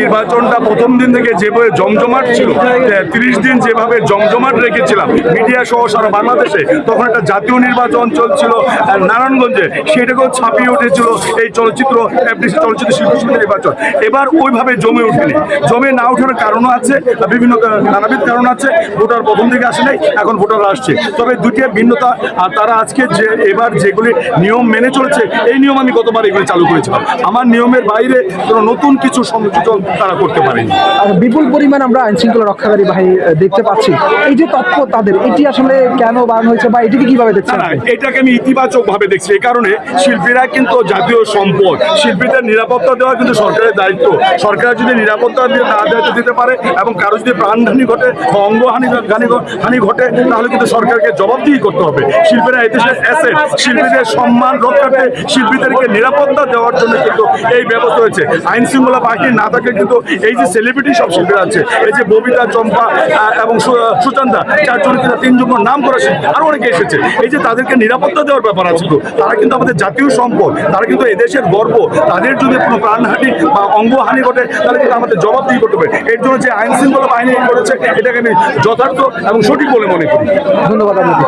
নির্বাচনটা প্রথম দিন থেকে যেভাবে জমজমাট ছিল তিরিশ দিন যেভাবে জমজমাট রেখেছিলাম, মিডিয়া সহ সারা বাংলাদেশে, তখন একটা জাতীয় নির্বাচন চলছিল নারায়ণগঞ্জে সেটাকেও ছাপিয়ে উঠেছিল এই চলচ্চিত্র চলচ্চিত্র শিল্পী নির্বাচন। এবার ওইভাবে জমে ওঠেনি জমে না ওঠার কারণও আছে বিভিন্ন নানাবিধ কারণ আছে, ভোটার প্রথম দিকে আসে নাই, এখন ভোটার আসছে। তবে দুটি ভিন্নতা, আর তারা আজকে যে, এবার যেগুলি নিয়ম মেনে চলছে, এই নিয়ম আমি গতবার এগুলি চালু করেছিলাম। আমার নিয়মের বাইরে কোনো নতুন কিছু সংযোজন তারা করতে পারেনি আর বিপুল পরিমাণ আমরা আইন শৃঙ্খলা রক্ষাকারী বাহিনী দেখতে পাচ্ছি। এই যে তথ্য তাদের এটি আসলে কেন বাড়ানো হয়েছে বা এটিকে কীভাবে দেখছেন এটাকে আমি ইতিবাচক ভাবে দেখছি। এই কারণে শিল্পীরা কিন্তু জাতীয় সম্পদ শিল্পীদের নিরাপত্তা দেওয়া কিন্তু সরকারের দায়িত্ব। সরকার যদি নিরাপত্তা দিয়ে না দায়িত্ব দিতে পারে এবং কারও যদি প্রাণহানি ঘটে অঙ্গহানি হানি হানি ঘটে তাহলে কিন্তু সরকারকে জবাবদিহি করতে হবে। শিল্পীরা এদেশের অ্যাসেট শিল্পীদের সম্মান রক্ষার্থে শিল্পীদেরকে নিরাপত্তা দেওয়ার জন্য কিন্তু এই ব্যবস্থা হয়েছে। আইন শৃঙ্খলা বাহিনী না থাকলে কিন্তু এই যে সেলিব্রিটি সব শিল্পীরা আছে। এই যে ববিতা চম্পা এবং সুচন্দা চারজন কিনা তিনজন নাম করা শিল্পী আরও অনেকে এসেছে। এই যে তাদেরকে নিরাপত্তা দেওয়ার ব্যাপার আছে তো তারা কিন্তু আমাদের জাতীয় সম্পদ তারা কিন্তু এদেশের গর্ব তাদের যদি কোনো প্রাণহানি বা অঙ্গহানি ঘটে তাহলে কিন্তু আমাদের জবাবদিহি করতে হবে। এর জন্য যে আইন শৃঙ্খলা বাহিনী করেছে এটাকে আমি যথার্থ এবং সঠিক বলে মনে করি। ধন্যবাদ আপনাকে।